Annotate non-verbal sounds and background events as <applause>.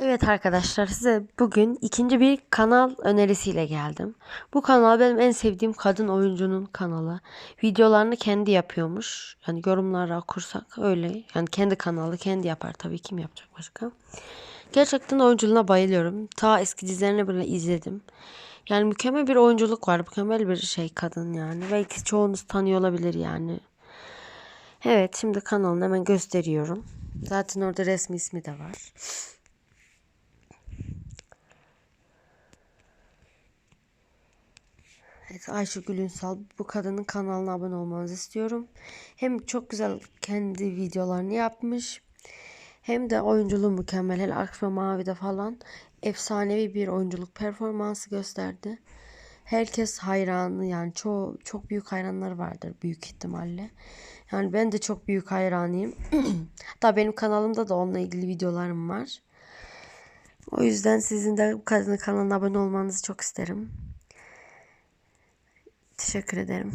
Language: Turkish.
Evet arkadaşlar size bugün ikinci bir kanal önerisiyle geldim. Bu kanal benim en sevdiğim kadın oyuncunun kanalı. Videolarını kendi yapıyormuş. Yani yorumlara okursak öyle. Yani kendi kanalı kendi yapar tabii kim yapacak başka. Gerçekten oyunculuğuna bayılıyorum. Ta eski dizilerini bile izledim. Yani mükemmel bir oyunculuk var. Mükemmel bir şey kadın yani. Belki çoğunuz tanıyor olabilir yani. Evet şimdi kanalını hemen gösteriyorum. Zaten orada resmi ismi de var. Evet, Ayşegül Ünsal bu kadının kanalına abone olmanızı istiyorum. Hem çok güzel kendi videolarını yapmış. Hem de oyunculuğu mükemmel. Hele Akra Mavi'de falan efsanevi bir oyunculuk performansı gösterdi. Herkes hayranı yani çoğu çok büyük hayranları vardır büyük ihtimalle. Yani ben de çok büyük hayranıyım. <clears throat> Hatta benim kanalımda da onunla ilgili videolarım var. O yüzden sizin de bu kadının kanalına abone olmanızı çok isterim. Teşekkür ederim.